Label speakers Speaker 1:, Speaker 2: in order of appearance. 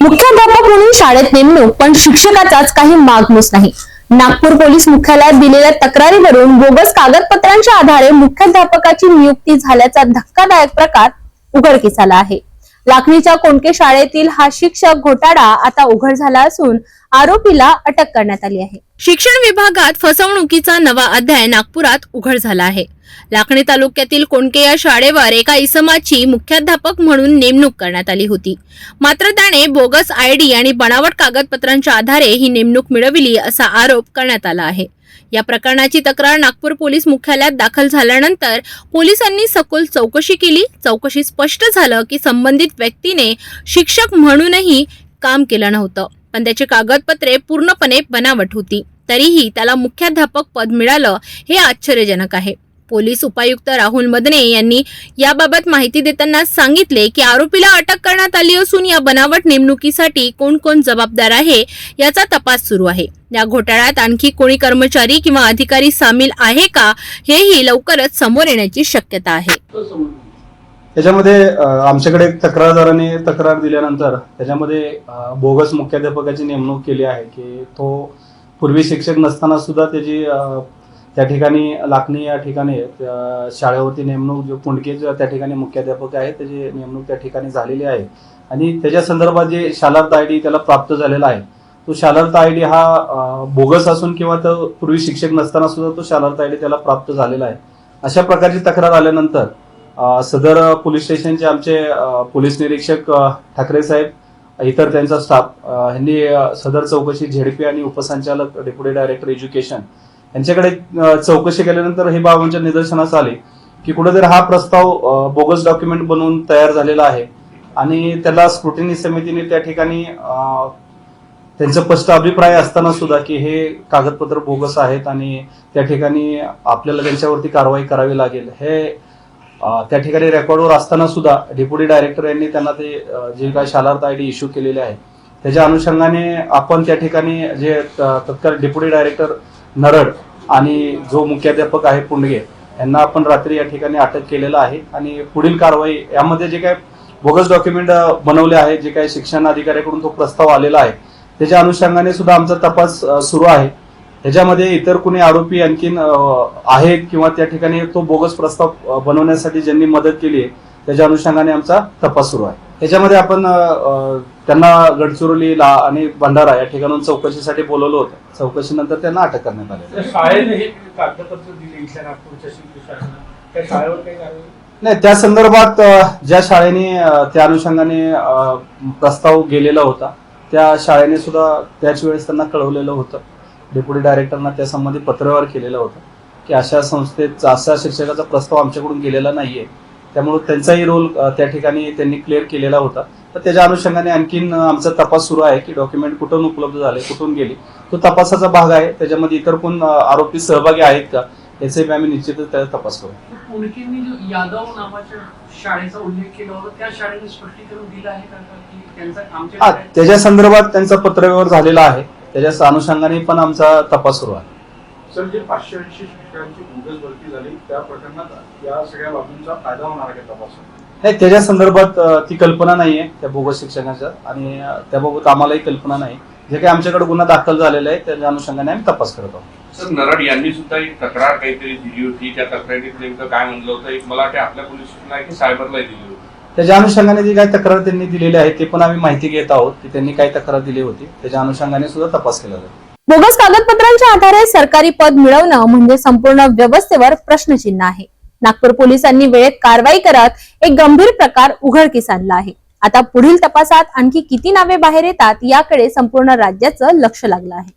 Speaker 1: मुख्याध्यापक म्हणून शाळेत नेमणूक पण शिक्षकाचाच काही मागमूस नाही. नागपूर पोलीस मुख्यालयात दिलेल्या तक्रारीवरून बोगस कागदपत्रांच्या आधारे मुख्याध्यापकाची नियुक्ती झाल्याचा धक्कादायक प्रकार उघडकीस आला आहे. लाखणीच्या कोणके शाळेतील हा शिक्षक घोटाळा आता उघड झाला असून आरोपीला अटक करण्यात आली आहे. शिक्षण विभागात फसवणुकीचा नवा अध्याय नागपुरात उघड झाला आहे. लाखणी तालुक्यातील कोणके या शाळेवर एका इसमाची मुख्याध्यापक म्हणून नेमणूक करण्यात आली होती. मात्र त्याने बोगस आयडी आणि बनावट कागदपत्रांच्या आधारे ही नेमणूक मिळविली असा आरोप करण्यात आला आहे. या प्रकरणाची तक्रार नागपूर पोलीस मुख्यालयात दाखल झाल्यानंतर पोलिसांनी सखोल चौकशी केली. चौकशी स्पष्ट झालं की संबंधित व्यक्तीने शिक्षक म्हणूनही काम केलं नव्हतं. पण त्याची कागदपत्रे पूर्णपणे बनावट होती. तरीही त्याला मुख्याध्यापक पद मिळालं हे आश्चर्यजनक आहे. पोलीस उपायुक्त राहुल मदने यांनी याबाबत माहिती देताना सांगितले की आरोपीला अटक करण्यात आली असून या बनावट नेमणुकीसाठी कोण कोण जबाबदार आहे याचा तपास सुरू आहे. या घोटाळ्यात आणखी कोणी कर्मचारी किंवा अधिकारी सामील आहे का हेही लवकरच समोर येण्याची शक्यता आहे.
Speaker 2: त्याच्यामध्ये आमच्याकडे तक्रारदाराने तक्रार दिल्यानंतर त्याच्यामध्ये बोगस मुख्याध्यापकाची नेमणूक केली आहे की तो पूर्वी शिक्षक नसताना सुद्धा त्याची त्या ठिकाणी लाखणी या ठिकाणी शाळेवरती नेमणूक जो पुंडके जो त्या ठिकाणी मुख्याध्यापक आहे त्याची नेमणूक त्या ठिकाणी झालेली आहे. आणि त्याच्या संदर्भात जे शालार्थ आय डी त्याला प्राप्त झालेला आहे तो शालार्थ आय डी हा बोगस असून किंवा तो पूर्वी शिक्षक नसताना सुद्धा तो शालार्थ आय डी त्याला प्राप्त झालेला आहे. अशा प्रकारची तक्रार आल्यानंतर सदर पोलीस स्टेशनचे आमचे पोलीस निरीक्षक ठाकरे साहेब इतर त्यांचा स्टाफ ह्यांनी यांनी सदर चौकशी झेडपी आणि उपसंचालक डेप्युटी डायरेक्टर एज्युकेशन यांच्याकडे चौकशी केल्यानंतर हे बाबांच्या निदर्शनास आले की कुठेतरी हा प्रस्ताव बोगस डॉक्युमेंट बनवून तयार झालेला आहे. आणि त्याला स्क्रुटिनी समितीने त्या ठिकाणी त्यांचा त्यांचं स्पष्ट अभिप्राय असताना सुद्धा की हे कागदपत्र बोगस आहेत आणि त्या ठिकाणी आपल्याला त्यांच्यावरती कारवाई करावी लागेल. हे त्या ठिकाणी रेकॉर्डवर असताना सुद्धा डेप्युटी डायरेक्टर यांनी त्यांना ते जे काही शालार्थ आय डी इश्यू केलेले आहे त्याच्या अनुषंगाने आपण त्या ठिकाणी जे तत्काल डेप्युटी डायरेक्टर नरड आणि जो मुख्याध्यापक आहे पुंडगे यांना आपण रात्री या ठिकाणी अटक केलेलं आहे. आणि पुढील कारवाई यामध्ये जे काय बोगस डॉक्युमेंट बनवले आहे जे काही शिक्षण अधिकाऱ्याकडून तो प्रस्ताव आलेला आहे त्याच्या अनुषंगाने सुद्धा आमचा तपास सुरू आहे. त्याच्यामध्ये इतर कुणी आरोपी आणखीन आहेत किंवा त्या ठिकाणी तो बोगस प्रस्ताव बनवण्यासाठी ज्यांनी मदत केली आहे त्याच्या अनुषंगाने आमचा तपास सुरू आहे. त्याच्यामध्ये आपण त्यांना गडचिरोलीला आणि भंडारा या ठिकाणून चौकशीसाठी बोलवलं होतं. चौकशीनंतर त्यांना अटक करण्यात आली
Speaker 3: शाळेने हे कागदपत्र दिले नागपूरच्या शाळेवर काही
Speaker 2: नाही त्या संदर्भात ज्या शाळेने त्या अनुषंगाने प्रस्ताव गेलेला होता त्या शाळेने सुद्धा त्याच वेळेस त्यांना कळवलेलं होतं. डेप्युटी डायरेक्टरना त्या संबंधी पत्रव्यवहार केलेलं होतं की अशा संस्थेत अशा शिक्षकाचा प्रस्ताव आमच्याकडून गेलेला नाहीये. त्यामुळे त्यांचाही रोल त्या ठिकाणी त्यांनी क्लिअर केलेला होता. तर त्याच्या अनुषंगाने आणखीन आमचा तपास सुरू आहे की डॉक्युमेंट कुठून उपलब्ध झाले कुठून गेली. तो तपासाचा भाग आहे. त्याच्यामध्ये इतर कोण आरोपी सहभागी आहेत का याचाही आम्ही निश्चितच त्याचा तपास करू.
Speaker 4: यादव नावाच्या शाळेचा उल्लेख केला होता त्या शाळेने स्पष्टीकरण दिलं आहे का
Speaker 2: त्याच्या संदर्भात त्यांचा पत्रव्यवहार झालेला आहे. त्याच्या अनुषंगाने पण आमचा तपास सुरू आहे.
Speaker 3: सर जे पाचशे ऐंशी शिक्षकांची बोगस भरती झाली त्या प्रकरणात या सगळ्या बाबींचा फायदा होणार आहे का तपासात?
Speaker 2: नाही त्याच्या संदर्भात अ, ती कल्पना नाहीये त्या बोगस शिक्षकांच्या आणि अ, त्याबाबत आम्हालाही कल्पना नाही. जे काही आमच्याकडे गुन्हा दाखल झालेला आहे त्याच्या अनुषंगाने आम्ही तपास करत आहोत.
Speaker 5: सर नरड यांनी सुद्धा एक तक्रार काहीतरी दिली होती. त्या तक्रारीत नेमकं काय म्हणलं होतं? एक मला वाटतं आपल्या पोलीस स्टेशनला आहे की सायबरला दिली होती.
Speaker 2: त्याच्या अनुषंगाने जी काही तक्रार त्यांनी दिलेली आहे ते पण आम्ही माहिती घेत आहोत. की त्यांनी काय तक्रार दिली होती. त्याच्या अनुषंगाने सुद्धा तपास केला जाईल.
Speaker 1: बोगस कागदपत्रांच्या आधारे सरकारी पद मिळवणं म्हणजे संपूर्ण व्यवस्थेवर प्रश्नचिन्ह आहे. नागपूर पोलिसांनी वेळेत कारवाई करत एक गंभीर प्रकार उघडकीस आणला आहे. आता पुढील तपासात आणखी किती नावे बाहेर येतात याकडे संपूर्ण राज्याचं लक्ष लागलं आहे.